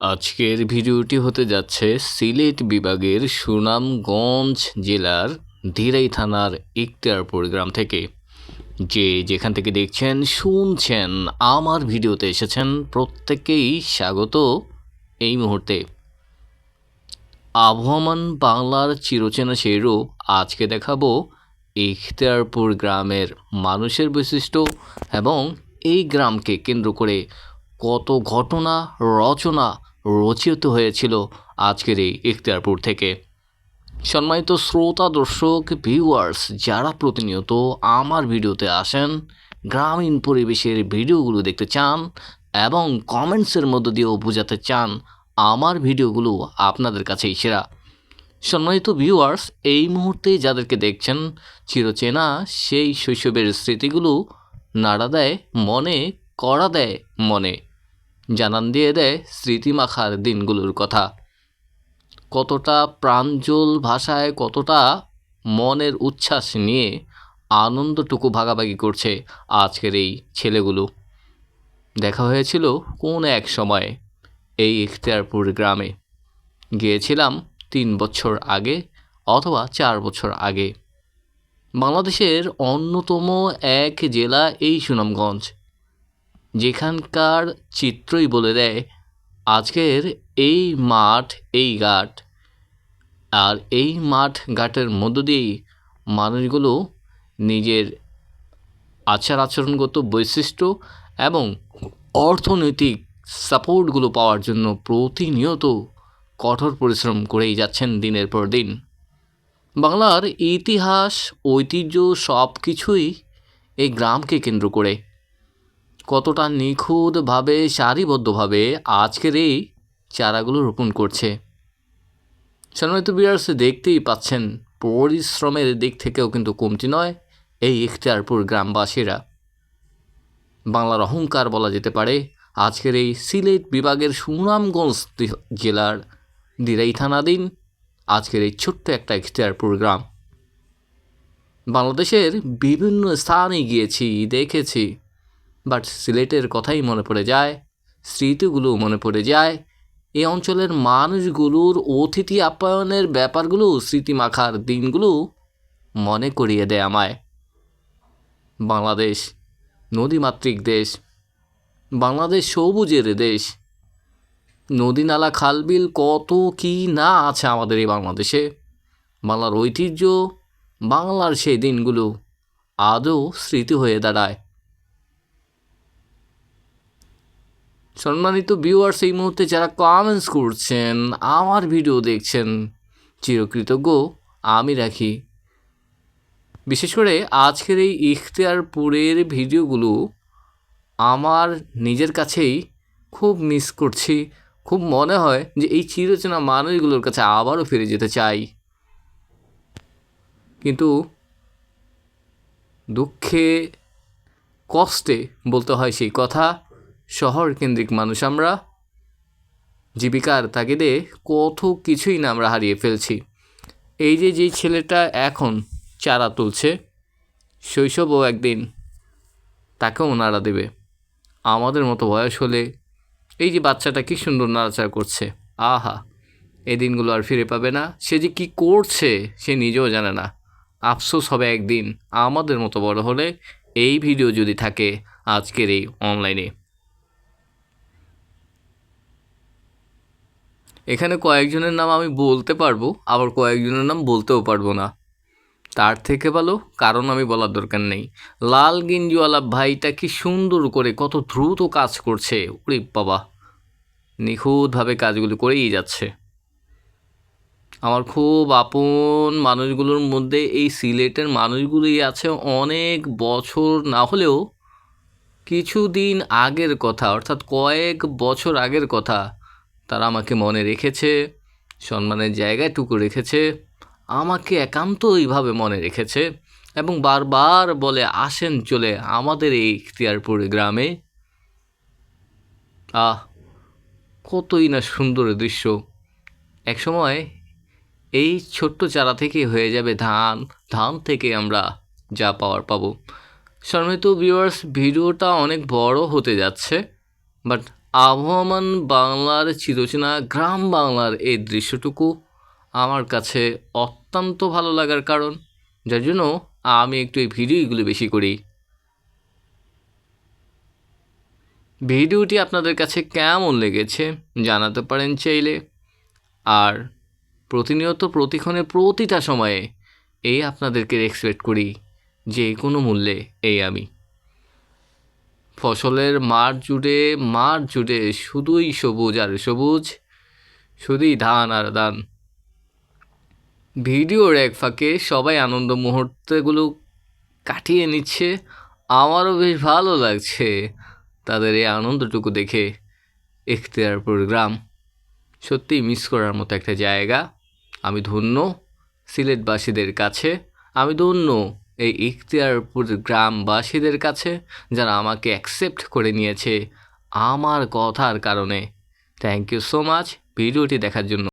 আজকের ভিডিওটি হতে যাচ্ছে সিলেট বিভাগের সুনামগঞ্জ জেলার ধীরাই থানার ইখতিয়ারপুর গ্রাম থেকে। যে যেখান থেকে দেখছেন, শুনছেন, আমার ভিডিওতে এসেছেন, প্রত্যেককেই স্বাগত এই মুহূর্তে। আবহমান বাংলার চিরচেনা সেই রূপ আজকে দেখাবো ইখতিয়ারপুর গ্রামের মানুষের বৈশিষ্ট্য এবং এই গ্রামকে কেন্দ্র করে কত ঘটনা, রচনা রচিত হয়েছিল আজকের এই ইখতিয়ারপুর থেকে। সম্মানিত শ্রোতা, দর্শক ভিউয়ার্স যারা প্রতিনিয়ত আমার ভিডিওতে আসেন, গ্রামীণ পরিবেশের ভিডিওগুলো দেখতে চান এবং কমেন্টসের মধ্য দিয়েও বোঝাতে চান আমার ভিডিওগুলো আপনাদের কাছেই সেরা। সম্মানিত ভিউয়ার্স এই মুহূর্তে যাদেরকে দেখছেন, চিরচেনা সেই শৈশবের স্মৃতিগুলো নাড়া দেয় মনে কড়া দেয় মনে। জানান দিয়ে দেয় স্মৃতিমাখার দিনগুলোর কথা। কতটা প্রাঞ্জল ভাষায়, কতটা মনের উচ্ছ্বাস নিয়ে আনন্দটুকু ভাগাভাগি করছে আজকের এই ছেলেগুলো। দেখা হয়েছিল কোন এক সময়ে এই ইখতিয়ারপুর গ্রামে। গিয়েছিলাম তিন বছর আগে অথবা চার বছর আগে। বাংলাদেশের অন্যতম এক জেলা এই সুনামগঞ্জ। যেখানকার চিত্রই বলে দেয়, আজকের এই মাঠ, এই ঘাট। আর এই মাঠ ঘাটের মধ্য দিয়েই মানুষগুলো নিজের আচার আচরণগত বৈশিষ্ট্য এবং অর্থনৈতিক সাপোর্টগুলো পাওয়ার জন্য প্রতিনিয়ত কঠোর পরিশ্রম করেই যাচ্ছেন দিনের পর দিন। বাংলার ইতিহাস, ঐতিহ্য সব কিছুই এই গ্রামকে কেন্দ্র করে। কতটা নিখুঁতভাবে, সারিবদ্ধভাবে আজকের এই চারাগুলো রোপণ করছে। সম্মানিত বিয়ার্স দেখতেই পাচ্ছেন, পরিশ্রমের দিক থেকেও কিন্তু কমতি নয় এই ইখতিয়ারপুর গ্রামবাসীরা। বাংলার অহংকার বলা যেতে পারে, আজকের এই সিলেট বিভাগের সুনামগঞ্জ জেলার দিরাই থানাধীন আজকের এই ছোট্ট একটা ইখতিয়ারপুর গ্রাম। বাংলাদেশের বিভিন্ন স্থানে গিয়েছি, দেখেছি বাট সিলেটের কথাই মনে পড়ে যায় স্মৃতিগুলো মনে পড়ে যায়। এই অঞ্চলের মানুষগুলোর অতিথি আপ্যায়নের ব্যাপারগুলো, স্মৃতিমাখার দিনগুলো মনে করিয়ে দেয় আমায়। বাংলাদেশ, নদীমাতৃক দেশ। বাংলাদেশ সবুজের দেশ। নদী নালা খালবিল কত কি না আছে আমাদের এই বাংলাদেশে। বাংলার ঐতিহ্য, বাংলার সেই দিনগুলো আদৌ স্মৃতি হয়ে দাঁড়ায়। সম্মানিত ভিউয়ার্স এই মুহূর্তে যারা কমেন্টস করছেন, আমার ভিডিও দেখছেন, চিরকৃতজ্ঞ আমি রাখি। বিশেষ করে আজকের এই ইখতিয়ারপুরের ভিডিওগুলো আমার নিজের কাছেই খুব মিস করছি। খুব মনে হয় যে এই চিরচেনা মানুষগুলোর কাছে আবারও ফিরে যেতে চাই। কিন্তু দুঃখে, কষ্টে বলতে হয় সেই কথা। শহর কেন্দ্রিক মানুষ আমরা। জীবিকার তাগিদে কত কিছুই না আমরা হারিয়ে ফেলছি। এই যে যেই ছেলেটা এখন চারা তুলছে, শৈশবও একদিন তাকেও নাড়া দেবে। আমাদের মতো বয়স হলে এই যে বাচ্চাটা কি সুন্দর নাড়াচাড়া করছে, আহা! এই দিনগুলো আর ফিরে পাবে না। সে যে কি করছে, সে নিজেও জানে না। আফসোস হবে একদিন আমাদের মতো বড় হলে এই ভিডিও যদি থাকে আজকের এই অনলাইনে। এখানে কয়েকজনের নাম আমি বলতে পারব, আবার কয়েকজনের নাম বলতেও পারব না। তার থেকে ভালো কারণ আমি বলার দরকার নেই। লাল গিঞ্জিওয়ালা ভাইটা কি সুন্দর করে কত দ্রুত কাজ করছে, ওরে বাবা। নিখুঁতভাবে কাজগুলো করেই যাচ্ছে। আমার খুব আপন মানুষগুলোর মধ্যে এই সিলেটের মানুষগুলোই আছে অনেক বছর না হলেও কিছুদিন আগের কথা, অর্থাৎ কয়েক বছর আগের কথা। তারা আমাকে মনে রেখেছে, সম্মানের জায়গাটুকু রেখেছে, আমাকে একান্ত এইভাবে মনে রেখেছে এবং বারবার বলে, আসেন চলে আমাদের এই ইখতিয়ারপুর গ্রামে। আহ, কতই না সুন্দর দৃশ্য। একসময় এই ছোট্ট চারা থেকে হয়ে যাবে ধান ধান থেকে আমরা যা পাওয়ার পাবো। সম্মানিত ভিউয়ার্স ভিডিওটা অনেক বড় হতে যাচ্ছে বাট আবহমান বাংলার চিরচেনা গ্রাম বাংলার এই দৃশ্যটুকু আমার কাছে অত্যন্ত ভালো লাগার কারণ, যার জন্য আমি একটু এই ভিডিওগুলো বেশি করি। ভিডিওটি আপনাদের কাছে কেমন লেগেছে জানাতে পারেন চাইলে। আর প্রতিনিয়ত প্রতিক্ষণে প্রতিটা সময়ে এই আপনাদেরকে এক্সপেক্ট করি যে কোনো মূল্যে এই আমি। ফসলের মাঠ জুড়ে মাঠ জুড়ে শুধুই সবুজ আর সবুজ, শুধুই ধান আর ধান। ভিডিওর এক ফাঁকে সবাই আনন্দ মুহূর্তগুলো কাটিয়ে নিচ্ছে। আমারও বেশ ভালো লাগছে তাদের এই আনন্দটুকু দেখে এখতিয়ারপুর গ্রাম। সত্যিই মিস করার মতো একটা জায়গা। আমি ধন্য সিলেটবাসীদের কাছে। আমি ধন্য এই ইখতিয়ারপুর গ্রামবাসীদের কাছে যারা আমাকে অ্যাকসেপ্ট করে নিয়েছে আমার কথার কারণে। থ্যাংক ইউ সো মাচ ভিডিওটি দেখার জন্য।